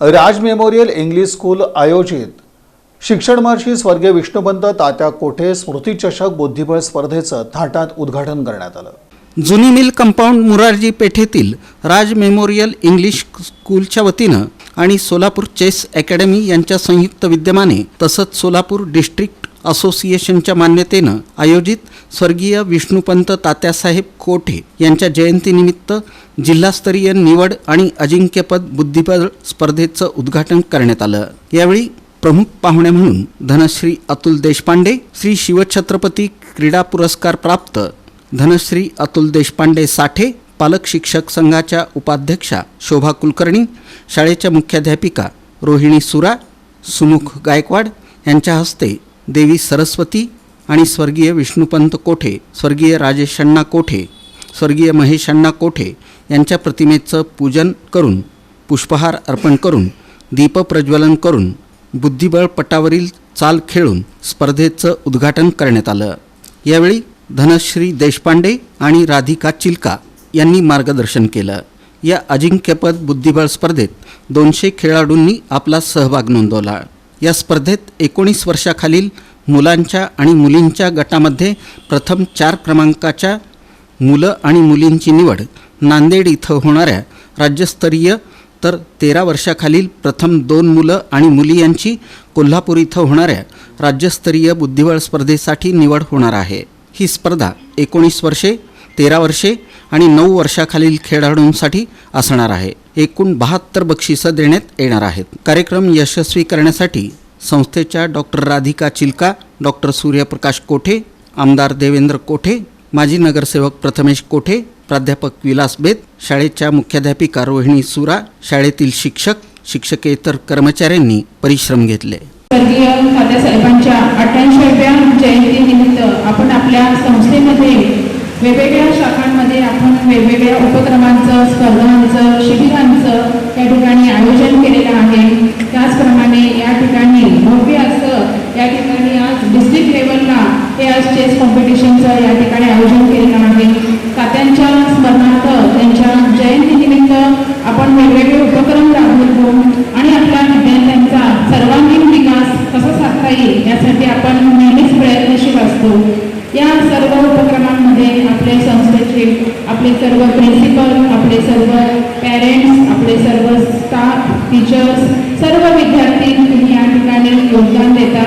राज memorial English school आयोजित. शिक्षण महर्षी स्वर्गीय विष्णुपंत तात्या कोठे स्मृतिचषक बुद्धिबळ स्पर्धेचं थाटात उद्घाटन करण्यात आलं. जुनी मिल कंपाऊंड मुरारजी पेठेतील राज मेमोरियल इंग्लिश स्कूलच्या वतीनं आणि सोलापूर चेस अकॅडमी यांच्या संयुक्त विद्यमाने तसंच सोलापूर डिस्ट्रिक्ट असोसिएशनच्या मान्यतेनं आयोजित स्वर्गीय विष्णुपंत तात्यासाहेब कोठे यांच्या जयंतीनिमित्त जिल्हास्तरीय निवड आणि अजिंक्यपद बुद्धिबळ स्पर्धेचं उद्घाटन करण्यात आलं. यावेळी प्रमुख पाहुणे म्हणून धनश्री अतुल देशपांडे श्री शिवछत्रपती क्रीडा पुरस्कार प्राप्त धनश्री अतुल देशपांडे साठे पालक शिक्षक संघाच्या उपाध्यक्षा शोभा कुलकर्णी शाळेच्या मुख्याध्यापिका रोहिणी सुरा सुमुख गायकवाड यांच्या हस्ते देवी सरस्वती आणि स्वर्गीय विष्णुपंत कोठे स्वर्गीय राजेश अण्णा कोठे स्वर्गीय महेश अण्णा कोठे यांच्या प्रतिमेचं पूजन करून पुष्पहार अर्पण करून दीपप्रज्वलन करून बुद्धिबळ पटावरील चाल खेळून स्पर्धेचं उद्घाटन करण्यात आलं. यावेळी धनश्री देशपांडे आणि राधिका चिलका यांनी मार्गदर्शन केलं. या अजिंक्यपद बुद्धिबळ स्पर्धेत दोनशे खेळाडूंनी आपला सहभाग नोंदवला. या स्पर्धेत एकोणीस वर्षाखालील मुलांच्या आणि मुलींच्या गटामध्ये प्रथम चार क्रमांकाच्या मुलं आणि मुलींची निवड नांदेड इथं होणाऱ्या राज्यस्तरीय तर तेरा वर्षाखालील प्रथम दोन मुलं आणि मुली यांची कोल्हापूर इथं होणाऱ्या राज्यस्तरीय बुद्धिबळ स्पर्धेसाठी निवड होणार आहे. ही स्पर्धा एकोणीस वर्षे तेरा वर्षे आणि नऊ वर्षाखालील खेळाडूंसाठी असणार आहे. एकूण बहात्तर बक्षिसं देण्यात येणार आहेत. कार्यक्रम यशस्वी करण्यासाठी संस्थेच्या डॉक्टर राधिका चिलका डॉक्टर सूर्यप्रकाश कोठे आमदार देवेंद्र कोठे माजी नगरसेवक प्रथमेश कोठे प्राध्यापक विलास बेत शाळेच्या मुख्याध्यापिका रोहिणी सुरा शाळेतील शिक्षक शिक्षकेतर कर्मचाऱ्यांनी परिश्रम घेतले. स्वर्गीय अठ्ठ्याऐंशीव्या जयंतीनिमित्त आपण आपल्या संस्थेमध्ये वेगवेगळ्या शाखांमध्ये आपण वेगवेगळ्या उपक्रमांचं स्पर्धांचं शिबिरांचं या ठिकाणी आयोजन केलेलं आहे. त्याचप्रमाणे या ठिकाणी भव्य असं या ठिकाणी आज डिस्ट्रिक्ट लेवलला हे आज चेस कॉम्पिटिशनचं या ठिकाणी आयोजन केलेलं आहे. तात्यांच्या स्मरणार्थ त्यांच्या जयंतीनिमित्त आपण वेगवेगळे उपक्रम राबवतो आणि आपल्या विद्यार्थ्यांचा सर्वांगीण विकास कसा साधता येईल यासाठी आपण नेहमीच प्रयत्नशील असतो. या सर्व उपक्रमांमध्ये आपले संस्थेचे आपले सर्व प्रिन्सिपल आपले सर्व पॅरेंट्स आपले सर्व स्टाफ टीचर्स सर्व विद्यार्थी तुम्ही या ठिकाणी योगदान देता.